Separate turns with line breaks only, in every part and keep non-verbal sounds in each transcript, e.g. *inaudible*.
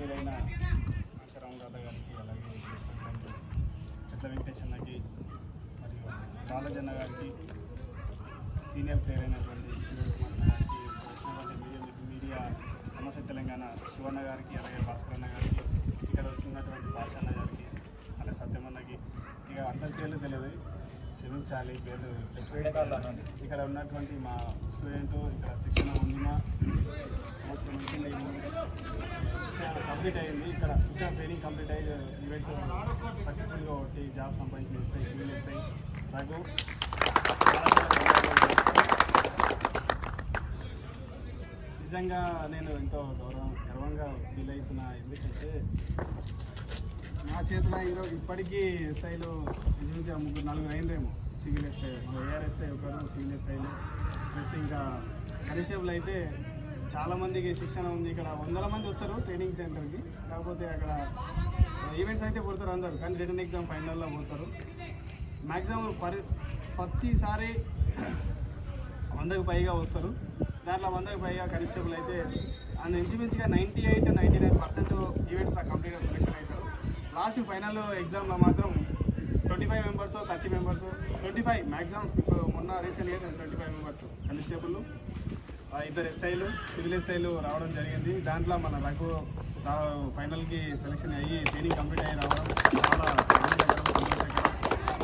గౌరవనీయులైన ఆశారాం దాదా గారికి అలాగే చేసినటువంటి చెట్ల వెంకటేశన్నకి మరియు బాలజన్న గారికి సీనియర్ ప్లేయర్ అయినటువంటి గారికి వచ్చినటువంటి మీడియా మీడియా నమస్తే తెలంగాణ శివన్న గారికి అలాగే భాస్కర్ అన్న గారికి ఇక్కడ వచ్చినటువంటి భాషన్న గారికి అలాగే సత్యమన్నకి ఇక అందరి పేర్లు తెలియదు. క్షమించాలి పేర్లు ఇక్కడ ఉన్నటువంటి మా స్టూడెంట్ ఇక్కడ శిక్షణ పొందిన సంవత్సరం నుంచి కంప్లీట్ అయ్యింది ఇక్కడ ఇంకా ట్రైనింగ్ కంప్లీట్ అయ్యి ఈవెంట్స్ సక్సెస్ఫుల్గా ఒకటి జాబ్ సంపాదించిన ఎస్ఐ సివిల్ ఎస్ఐ రఘు నిజంగా నేను ఎంతో గౌరవం గర్వంగా ఫీల్ అవుతున్నా. ఎందుకంటే నా చేతిలో ఈరోజు ఇప్పటికీ ఎస్ఐలు ఇంచుమించు ముగ్గురు నలుగురు అయిందేమో సివిల్ ఎస్ఐ ఏఆర్ఎస్ఐ ఒకరు సివిల్ ఎస్ఐలు ప్లస్ ఇంకా కానిస్టేబుల్ అయితే చాలా మందికి శిక్షణ ఉంది. ఇక్కడ వందల మంది వస్తారు ట్రైనింగ్ సెంటర్కి కాకపోతే అక్కడ ఈవెంట్స్ అయితే కొడతారు అందరు. కానీ రిటర్న్ ఎగ్జామ్ ఫైనల్లో పోతారు మ్యాక్సిమం పరి ప్రతిసారి వందకు పైగా వస్తారు. దాంట్లో వందకు పైగా కానిస్టేబుల్ అయితే అండ్ ఇంచుమించుగా ninety eight ninety nine percent ఈవెంట్స్లో కంప్లీట్గా సెలెక్షన్ అవుతారు. లాస్ట్ ఫైనల్ ఎగ్జామ్లో మాత్రం twenty five members thirty members twenty five maximum ఇప్పుడు మొన్న రీసెంట్గా ట్వంటీ ఫైవ్ మెంబర్స్ కానిస్టేబుల్ ఇద్దరు ఎస్ఐలు సివిల్ ఎస్ఐలు రావడం జరిగింది. దాంట్లో మన రఘు ఫైనల్కి సెలెక్షన్ అయ్యి ట్రైనింగ్ కంప్లీట్ అయ్యి రావడం చాలా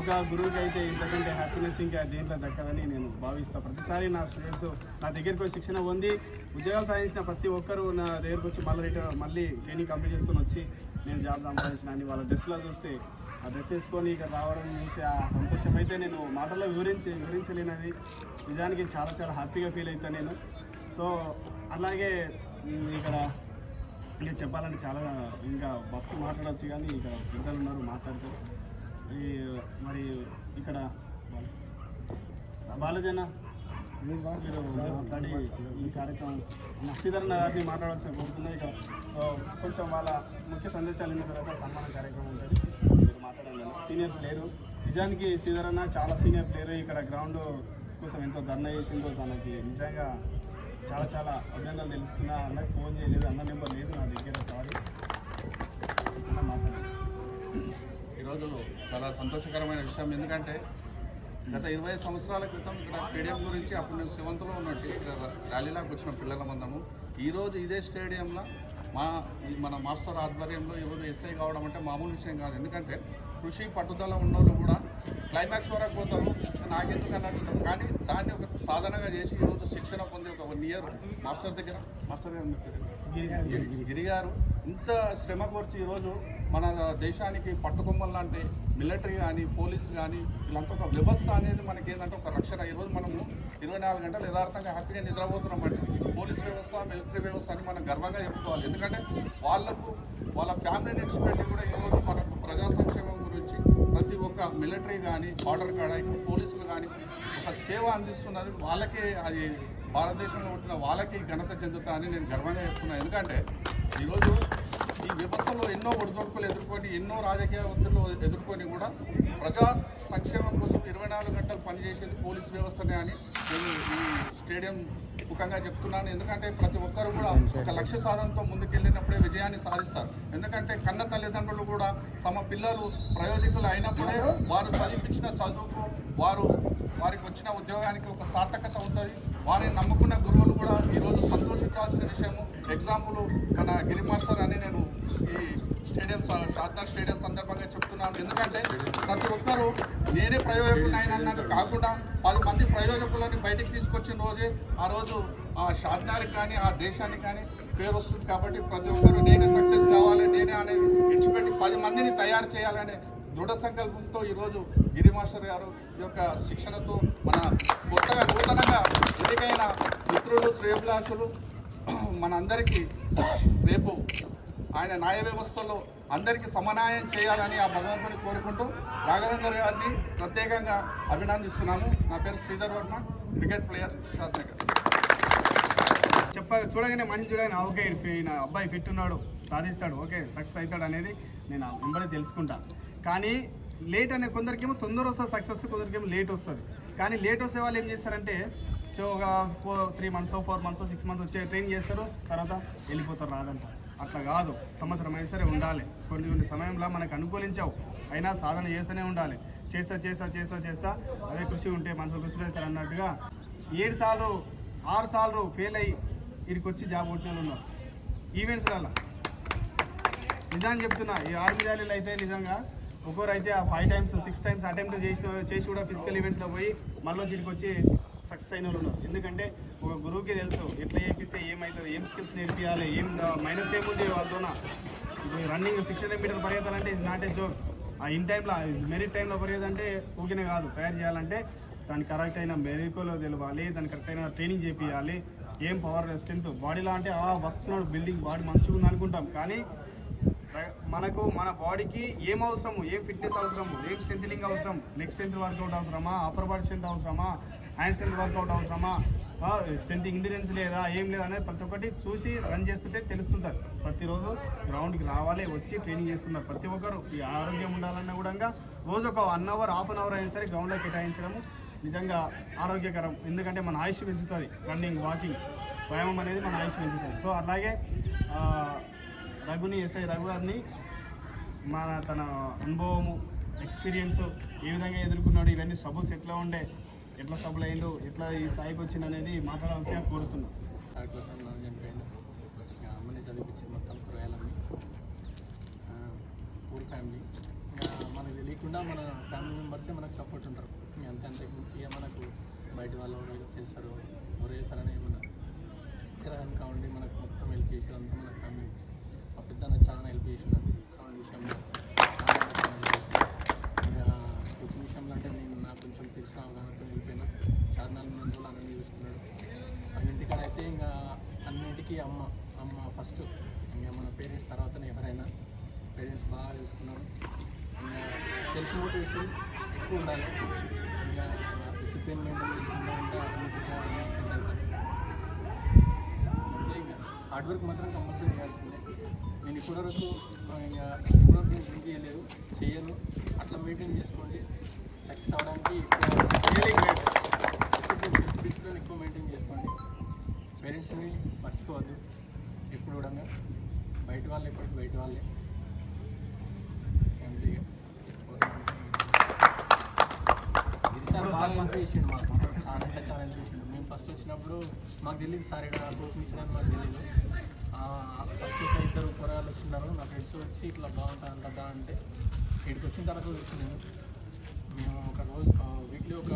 ఒక గురువుకి అయితే ఇంతకంటే హ్యాపీనెస్ ఇంకా దేంట్లో దక్కదని నేను భావిస్తాను ప్రతిసారి నా స్టూడెంట్స్ నా దగ్గరికి వచ్చి శిక్షణ పొంది ఉద్యోగాలు సాధించిన ప్రతి ఒక్కరూ నా దగ్గరకు వచ్చి మళ్ళీ రిటర్న్ మళ్ళీ ట్రైనింగ్ కంప్లీట్ చేసుకొని వచ్చి నేను జాబ్ సంపాదించిన అని వాళ్ళ డ్రెస్లో చూస్తే ఆ డ్రెస్ వేసుకొని ఇక్కడ రావడం చూసి ఆ సంతోషం అయితే నేను మాటల్లో వివరించి వివరించలేనది. నిజానికి చాలా చాలా హ్యాపీగా ఫీల్ అవుతాను నేను. సో అలాగే ఇక్కడ ఇంకా చెప్పాలంటే చాలా ఇంకా బస్సు మాట్లాడవచ్చు కానీ ఇక్కడ పెద్దలు ఉన్నారు మాట్లాడతారు ఈ మరి ఇక్కడ బాలజన మీరు మాట్లాడి ఈ కార్యక్రమం. శ్రీధరణ గారిని మాట్లాడాల్సిన కోరుతున్నాయి ఇక్కడ సో కొంచెం వాళ్ళ ముఖ్య సందేశాలు విన్న తర్వాత సన్మాన కార్యక్రమం ఉంటుంది. మీరు మాట్లాడండి. Senior player. నిజానికి శ్రీధరన్న చాలా సీనియర్ ప్లేయర్. ఇక్కడ గ్రౌండ్ కోసం ఎంతో ధర్నా చేసిందో తనకి నిజంగా చాలా చాలా అభినందనలు తెలుపుతున్నా. అన్నకి ఫోన్ చేయలేదు అన్న నెంబర్ లేదు నా దగ్గర సారీ అన్న
ఈరోజు చాలా సంతోషకరమైన విషయం. ఎందుకంటే గత ఇరవై సంవత్సరాల క్రితం ఇక్కడ స్టేడియం గురించి అప్పుడు నేను సెవెంత్లో ఉన్నట్టు ఇక్కడ ర్యాలీలోకి వచ్చిన పిల్లల మందము. ఈరోజు ఇదే స్టేడియంలో మా ఈ మన మాస్టర్ ఆధ్వర్యంలో ఈరోజు ఎస్ఐ కావడం అంటే మామూలు విషయం కాదు. ఎందుకంటే కృషి పట్టుదల ఉన్నోళ్ళు కూడా క్లైమాక్స్ వరకు పోతారు నాకెందుకు అన్నట్టు కానీ దాన్ని ఒక సాధనగా చేసి ఈరోజు శిక్షణ పొంది ఒక వన్ ఇయర్ మాస్టర్ దగ్గర
మాస్టర్ గారు
ఇంత శ్రమ కోర్చి ఈరోజు మన దేశానికి పట్టుకొమ్మలు లాంటి మిలిటరీ కానీ పోలీస్ కానీ వీళ్ళంతా ఒక వ్యవస్థ అనేది మనకి ఏంటంటే ఒక రక్షణ. ఈరోజు మనము ఇరవై నాలుగు గంటలు యథార్థంగా హ్యాపీగా నిద్రపోతున్నాం అంటే పోలీస్ వ్యవస్థ మిలిటరీ వ్యవస్థ అని మనం గర్వంగా చెప్పుకోవాలి. ఎందుకంటే వాళ్ళకు వాళ్ళ ఫ్యామిలీని విడిచిపెట్టి కూడా మిలిటరీ కానీ బార్డర్ కాడ ఇప్పుడు పోలీసులు కానీ ఒక సేవ అందిస్తున్నారు. వాళ్ళకే అది భారతదేశంలో ఉంటున్న వాళ్ళకి ఘనత చెందుతా అని నేను గర్వంగా చెప్తున్నాను ఎందుకంటే ఈరోజు ఈ వ్యవస్థలో ఎన్నో ఒడిదొడుకులు ఎదుర్కొని ఎన్నో రాజకీయ వృత్తులు ఎదుర్కొని కూడా ప్రజా సంక్షేమం కోసం ఇరవై నాలుగు గంటలు పనిచేసేది పోలీస్ వ్యవస్థనే అని నేను ఈ స్టేడియం ముఖంగా చెప్తున్నాను. ఎందుకంటే ప్రతి ఒక్కరు కూడా ఒక లక్ష్య సాధనతో ముందుకెళ్ళినప్పుడే విజయాన్ని సాధిస్తారు. ఎందుకంటే కన్న తల్లిదండ్రులు కూడా తమ పిల్లలు ప్రయోజకులు అయినప్పుడే వారు చదివించిన చదువుకు వారు వారికి వచ్చిన ఉద్యోగానికి ఒక సార్థకత ఉంటుంది. వారిని నమ్ముకున్న గురువులు కూడా ఈరోజు సంతోషించాల్సిన విషయము. ఎగ్జాంపుల్ మన గిరి మాస్టర్ అని నేను ఈ స్టేడియం స- స్టేడియం సందర్భంగా చెప్తున్నాను. ఎందుకంటే ప్రతి ఒక్కరూ నేనే ప్రయోజకులు ఆయన అన్నట్టు కాకుండా పది మంది ప్రయోజకులని బయటికి తీసుకొచ్చిన రోజే ఆ రోజు ఆ షాద్నగర్కి కానీ ఆ దేశానికి కానీ పేరు వస్తుంది కాబట్టి ప్రతి ఒక్కరు నేనే సక్సెస్ కావాలి నేనే అనే విడిచిపెట్టి పది మందిని తయారు చేయాలనే దృఢ సంకల్పంతో ఈరోజు గిరి మాస్టర్ గారు ఈ యొక్క శిక్షణతో మన కొత్తగా నూతనంగా ఎన్నికైన మిత్రులు శ్రేయభిలాషులు *clears throat* మనందరికీ రేపు ఆయన న్యాయ వ్యవస్థలో అందరికీ సమన్యాయం చేయాలని ఆ భగవంతుని కోరుకుంటూ రాఘవేంద్ర గారిని ప్రత్యేకంగా అభినందిస్తున్నాము. నా పేరు శ్రీధర్ వర్మ క్రికెట్ ప్లేయర్ షాద్నగర్
చెప్ప చూడగానే మనిషి చూడగానే ఓకే నా ఈయన అబ్బాయి ఫిట్ ఉన్నాడు సాధిస్తాడు ఓకే సక్సెస్ అవుతాడు అనేది నేను వెంబడి తెలుసుకుంటా. కానీ లేట్ అనే కొందరికేమో తొందర వస్తుంది సక్సెస్ కొందరికేమో లేట్ వస్తుంది. కానీ లేట్ వస్తే వాళ్ళు ఏం చేస్తారంటే సో ఒక four three months four months six months వచ్చే ట్రైన్ చేస్తారు తర్వాత వెళ్ళిపోతారు రాదంట. అట్లా కాదు. సంవత్సరం అయినా సరే ఉండాలి. కొన్ని కొన్ని సమయంలో మనకు అనుకూలించావు. అయినా సాధన చేస్తూనే ఉండాలి. చేస్తా చేస్తా చేస్తా చేస్తా అదే కృషి ఉంటే మనసు కృషి అవుతారు అన్నట్టుగా ఏడు సార్లు ఆరు సార్లు ఫెయిల్ అయ్యి వీరికి వచ్చి జాబ్ కొట్టిన వాళ్ళు ఉన్నారు ఈవెంట్స్లలో నిజాన్ని చెప్తున్నా ఈ ఆర్మీ ర్యాలీలు అయితే నిజంగా ఒక్కొరు అయితే ఆ five times six times attempt చేసి చేసి కూడా ఫిజికల్ ఈవెంట్స్లో పోయి మళ్ళీ వచ్చి వచ్చి సక్సెస్ అయిన వాళ్ళు ఉన్నారు. ఎందుకంటే ఒక గురువుకి తెలుసు ఎట్లా చేపిస్తే ఏమవుతుంది ఏం స్కిల్స్ నేర్పించాలి ఏం మైనస్ ఏముంది వాళ్ళతోన. ఇప్పుడు రన్నింగ్ సిక్స్ హండ్రెడ్ మీటర్ పరిగెత్తాలంటే ఇస్ నాట్ ఏ జోక్ ఆ ఇన్ టైంలో మెరిట్ టైంలో పరిగెత్తంటే ఊకినే కాదు. తయారు చేయాలంటే దానికి కరెక్ట్ అయిన మెరికోలో తెలవాలి దానికి కరెక్ట్ అయిన ట్రైనింగ్ చేపియాలి. ఏం పవర్ స్ట్రెంత్ బాడీలో అంటే ఆ వస్తున్నాడు బిల్డింగ్ బాడీ మంచిగా ఉంది అనుకుంటాం. కానీ మనకు మన బాడీకి ఏం అవసరము? ఏం ఫిట్నెస్ అవసరము? ఏం స్ట్రెంత్లింగ్ అవసరం? లెగ్ స్ట్రెంత్ వర్కౌట్ అవసరమా? అప్పర్ బాడీ స్ట్రెంత్ అవసరమా? హ్యాండ్ స్ట్రెంత్ వర్కౌట్ అవసరమా? స్ట్రెంత్ ఇండిరెన్స్ లేదా ఏం లేదా అనేది ప్రతి ఒక్కటి చూసి రన్ చేస్తుంటే తెలుస్తుంటారు ప్రతిరోజు గ్రౌండ్కి రావాలి వచ్చి ట్రైనింగ్ చేసుకున్నారు ప్రతి ఒక్కరు ఈ ఆరోగ్యం ఉండాలన్నా కూడా రోజు ఒక one hour half an hour అయినా సరే గ్రౌండ్లో కేటాయించడము నిజంగా ఆరోగ్యకరం. ఎందుకంటే మన ఆయుష్ పెంచుతుంది రన్నింగ్ వాకింగ్ వ్యాయామం అనేది మన ఆయుష్ పెంచుతుంది. సో అలాగే రఘుని ఎస్ఐ రఘు గారిని మన తన అనుభవము ఎక్స్పీరియన్స్ ఏ విధంగా ఎదుర్కొన్నాడు ఇవన్నీ సబుల్స్ ఎట్లా ఉండే ఎట్లా స్ట్రబుల్ అయిండు ఎట్లా ఈ స్థాయికి వచ్చింది అనేది మాట్లాడాల్సి కోరుతున్నాను
చనిపోయిండు ఇక అమ్మని చదివించింది మొత్తం కూరగాయలన్నీ పూర్ ఫ్యామిలీ ఇంకా మనకు తెలియకుండా మన ఫ్యామిలీ మెంబర్సే మనకు సపోర్ట్ ఉంటారు. ఇంకా అంతే అంతకు మించి మనకు బయట వాళ్ళు ఎవరు హెల్ప్ చేస్తారు ఎవరు చేస్తారని ఏమన్నారు దగ్గర కనుక మనకు మొత్తం హెల్ప్ చేసారు అంతా మన ఫ్యామిలీ మెంబర్స్ మా పెద్దన్న చాలా హెల్ప్ చేసినారు కావాలి విషయంలో చాలా చాలా help చేసినారు. ఇంకా కోచింగ్ విషయంలో అంటే నేను నాకు కొంచెం తెలిసిన అవగాహనతో వెళ్ళిపోయినా చాలా నాలుగు అన్నీ చూసుకున్నాడు అన్నింటికాడ ఇంటికాడ అయితే ఇంకా అన్నింటికీ అమ్మ అమ్మ ఫస్ట్ ఇంకా మన పేరెంట్స్ తర్వాతనే ఎవరైనా పేరెంట్స్ బాగా చూసుకున్నారు ఇంకా సెల్ఫ్ మోటివేషన్ ఎక్కువ ఉండాలి. ఇంకా డిసిప్లిన్ మెయింటైన్ చేసుకుంటూ ఉంటే ఆటోమేటిక్గా అంతే ఇంకా. హార్డ్ వర్క్ మాత్రం కంపల్సరీ చేయాల్సిందే. నేను ఇప్పటివరకు ఇంకా ఇప్పటివరకు నేను డ్రింక్ చేయలేదు. చేయను. అట్లా మెయింటైన్ చేసుకోండి. సక్సెస్ అవ్వడానికి
Really great.
Discipline self discipline ఎక్కువ మెయింటైన్ చేసుకోండి. పేరెంట్స్ని మర్చిపోవద్దు. ఎప్పుడు కూడా బయట వాళ్ళు ఎప్పటికి బయట వాళ్ళే. సార్ బాగా హెల్ప్ చేసిండు మాకు. చాలా అంటే చాలా హెల్ప్ చేసిండు. మేము ఫస్ట్ వచ్చినప్పుడు మాకు తెలియదు సార్ ఇక్కడ కోచ్ మిస్ అని మాకు తెలియదు ఫస్ట్ ఇట్లా ఇద్దరు కూరగాయలు వచ్చిన్నారు నా ఫ్రెండ్స్ వచ్చి ఇట్లా బాగుంటుంది అంటే ఇక్కడికి వచ్చిన తర్వాత వచ్చి నేను మేము ఒక రోజు వీక్లీ ఒక